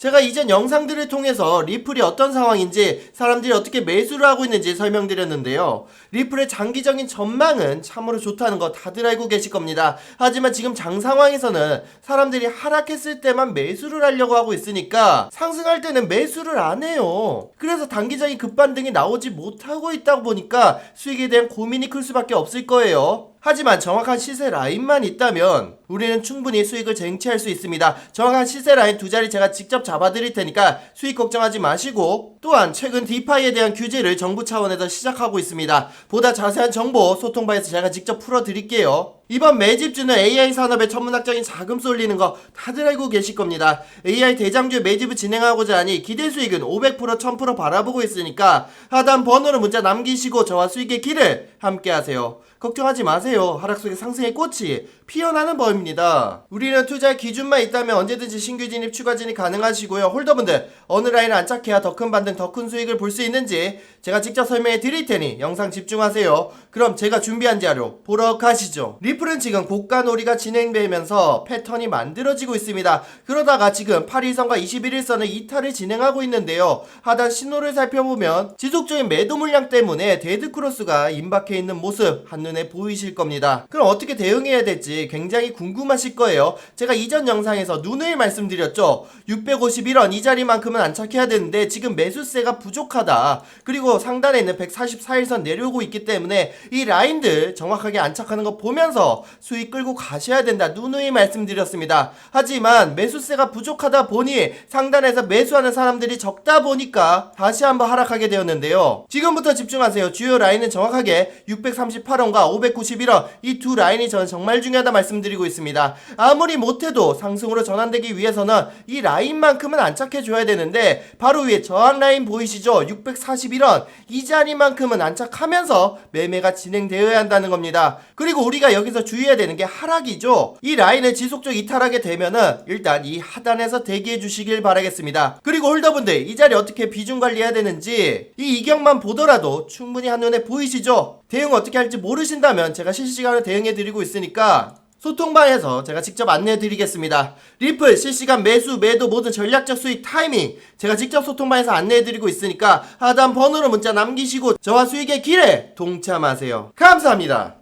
제가 이전 영상들을 통해서 리플이 어떤 상황인지 사람들이 어떻게 매수를 하고 있는지 설명드렸는데요. 리플의 장기적인 전망은 참으로 좋다는 거 다들 알고 계실 겁니다. 하지만 지금 장 상황에서는 사람들이 하락했을 때만 매수를 하려고 하고 있으니까 상승할 때는 매수를 안 해요. 그래서 단기적인 급반등이 나오지 못하고 있다 보니까 수익에 대한 고민이 클 수밖에 없을 거예요. 하지만 정확한 시세 라인만 있다면 우리는 충분히 수익을 쟁취할 수 있습니다. 정확한 시세 라인 두 자리 제가 직접 잡아드릴 테니까 수익 걱정하지 마시고 또한 최근 디파이에 대한 규제를 정부 차원에서 시작하고 있습니다. 보다 자세한 정보 소통방에서 제가 직접 풀어드릴게요. 이번 매집주는 AI 산업에 천문학적인 자금 쏠리는 거 다들 알고 계실 겁니다. AI 대장주 매집을 진행하고자 하니 기대 수익은 500% 1000% 바라보고 있으니까 하단 번호로 문자 남기시고 저와 수익의 길을 함께 하세요. 걱정하지 마세요. 하락 속의 상승의 꽃이 피어나는 법입니다. 우리는 투자 기준만 있다면 언제든지 신규 진입, 추가 진입 가능하시고요. 홀더분들 어느 라인을 안착해야 더 큰 반등, 더 큰 수익을 볼 수 있는지 제가 직접 설명해 드릴 테니 영상 집중하세요. 그럼 제가 준비한 자료 보러 가시죠. 리 플은 지금 고가 놀이가 진행되면서 패턴이 만들어지고 있습니다. 그러다가 지금 8일선과 21일선의 이탈을 진행하고 있는데요. 하단 신호를 살펴보면 지속적인 매도 물량 때문에 데드크로스가 임박해 있는 모습 한눈에 보이실 겁니다. 그럼 어떻게 대응해야 될지 굉장히 궁금하실 거예요. 제가 이전 영상에서 눈을 말씀드렸죠. 651원 이 자리만큼은 안착해야 되는데 지금 매수세가 부족하다. 그리고 상단에 있는 144일선 내려오고 있기 때문에 이 라인들 정확하게 안착하는 거 보면서 수익 끌고 가셔야 된다. 누누이 말씀드렸습니다. 하지만 매수세가 부족하다 보니 상단에서 매수하는 사람들이 적다 보니까 다시 한번 하락하게 되었는데요. 지금부터 집중하세요. 주요 라인은 정확하게 638원과 591원 이 두 라인이 저는 정말 중요하다 말씀드리고 있습니다. 아무리 못해도 상승으로 전환되기 위해서는 이 라인만큼은 안착해 줘야 되는데 바로 위에 저항 라인 보이시죠? 641원 이 자리만큼은 안착하면서 매매가 진행되어야 한다는 겁니다. 그리고 우리가 여기서 주의해야 되는 게 하락이죠. 이 라인을 지속적 이탈하게 되면은 일단 이 하단에서 대기해 주시길 바라겠습니다. 그리고 홀더분들 이 자리 어떻게 비중 관리해야 되는지 이 이경만 보더라도 충분히 한눈에 보이시죠? 대응 어떻게 할지 모르신다면 제가 실시간으로 대응해 드리고 있으니까 소통방에서 제가 직접 안내해 드리겠습니다. 리플 실시간 매수, 매도 모든 전략적 수익 타이밍 제가 직접 소통방에서 안내해 드리고 있으니까 하단 번호로 문자 남기시고 저와 수익의 길에 동참하세요. 감사합니다.